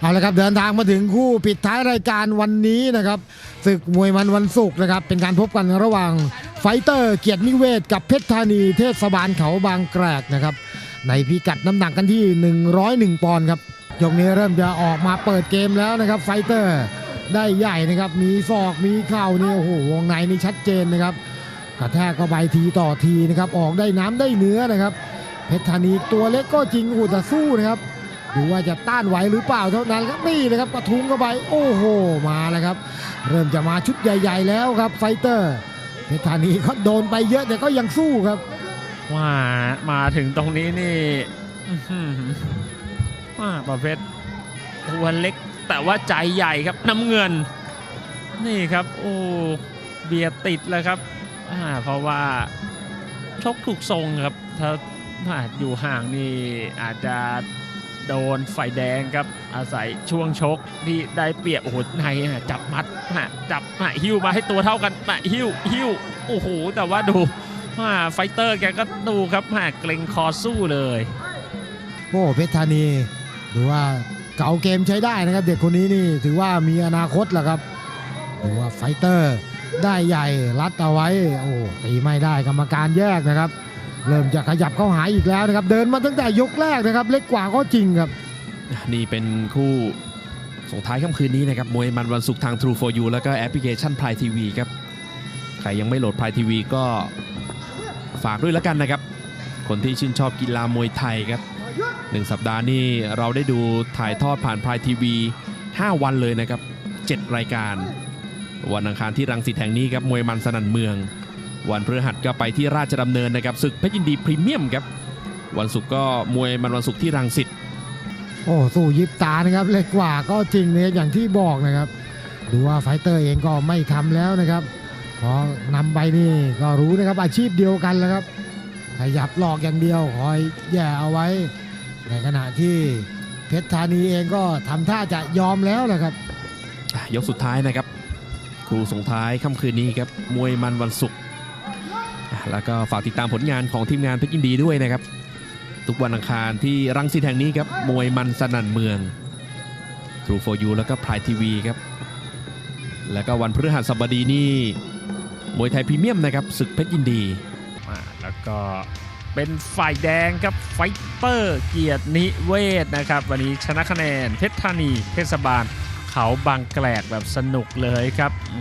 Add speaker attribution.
Speaker 1: เอาละครับเดินทางมาถึงคู่ปิดท้ายรายการวันนี้นะครับศึกมวยมันวันศุกร์นะครับ เป็นการพบกันระหว่างไฟเตอร์เกียรตินิเวศ กับเพชรธานีเทศบาลเขาบางแกรกนะครับ ในพิกัดน้ำหนักกันที่ 101 ปอนด์ครับยกนี้เริ่มจะออกมาเปิดเกมแล้วนะครับ ไฟเตอร์ได้ใหญ่นะครับ มีศอกมีเข่านี่โอ้โหวงในนี่ชัดเจนนะครับกระแทกเข้าไปทีต่อทีนะครับ ออกได้น้ำได้เนื้อนะครับ เพชรธานีตัวเล็กก็จริงอ้โหแต่สู้นะครับ ดูว่าจะต้านไหวหรือเปล่าเท่านั้นครับนี่เลยครับกระทุ้งเข้าไปโอ้โหมาแล้วครับ เริ่มจะมาชุดใหญ่ ๆ แล้วครับไฟเตอร์เพชรธานีเขาโดนไปเยอะแต่ก็ยังสู้ครับ
Speaker 2: ว่ามาถึงตรงนี้นี่อื้อหือว่าประเภทตัวเล็กแต่ว่าใจใหญ่ครับน้ำเงิน นี่ครับโอ้เบียติดแล้วครับเพราะว่าชกถูกทรงครับ ถ้าอยู่ห่างนี่อาจจะ โดนไฟแดงครับ อาศัยช่วงชกที่ได้เปรียบโอ้โหในจับมัดฮะจับฮะหิ้วมาให้ตัวเท่ากันฮะหิ้วหิ้วโอ้โหแต่ว่าดูว่าไฟเตอร์แกก็ดูครับแหาเกรงคอสู้เลย
Speaker 1: โอ้เพชรธานีดูว่าเก่าเกมใช้ได้นะครับ เด็กคนนี้นี่ถือว่ามีอนาคตแหละครับดูว่าไฟเตอร์ได้ใหญ่รัดเอาไว้โอ้ตีไม่ได้กรรมการแยกนะครับ เริ่มจะขยับเข้าหาอีกแล้วนะครับ เดินมาตั้งแต่ยกแรกนะครับ เล็กกว่าก็จริงครับ
Speaker 3: นี่เป็นคู่ส่งท้ายค่ำคืนนี้นะครับมวยมันวันศุกร์ทาง True for You แล้วก็แอปพลิเคชัน Prime TV ครับ ใครยังไม่โหลด Prime TV ก็ฝากด้วยแล้วกันนะครับ คนที่ชื่นชอบกีฬามวยไทยครับหนึ่งสัปดาห์นี้เราได้ดูถ่ายทอดผ่าน Prime TV 5วันเลยนะครับ 7 รายการ วันอังคารที่รังสิตแห่งนี้ครับมวยมันสนั่นเมือง วันพฤหัสก็ไปที่ราชดำเนินนะครับศึกเพชรยินดีพรีเมียมครับวันศุกร์ก็มวยมันวันศุกร์ที่รังสิต
Speaker 1: โอ้สู้ยิบตานะครับเล็กกว่าก็จริงนะครับอย่างที่บอกนะครับ ดูว่าไฟเตอร์เองก็ไม่ทำแล้วนะครับพอนำไปนี่ก็รู้นะครับอาชีพเดียวกันแล้วครับขยับหลอกอย่างเดียวคอยแย่เอาไว้ ในขณะที่เพชรธานีเองก็ทำท่าจะยอมแล้วนะครับ
Speaker 3: อะยกสุดท้ายนะครับครูส่งท้ายค่ำคืนนี้ครับมวยมันวันศุกร์อะ แล้วก็ฝากติดตามผลงานของทีมงานเพชรยินดีด้วยนะครับ ทุกวันอังคารที่รังสิตแห่งนี้ครับ มวยมันสนั่นเมือง True for You แล้วก็พายทีวีครับ แล้วก็วันพฤหัสบดีนี่มวยไทยพรีเมียมนะครับศึกเพชรยินดี
Speaker 2: มาแล้วก็เป็นฝ่ายแดงครับไฟเตอร์เกียรตินิเวศนะครับ วันนี้ชนะคะแนนเพชรธานีเทศบาล เขาบางแกลกแบบสนุกเลยครับ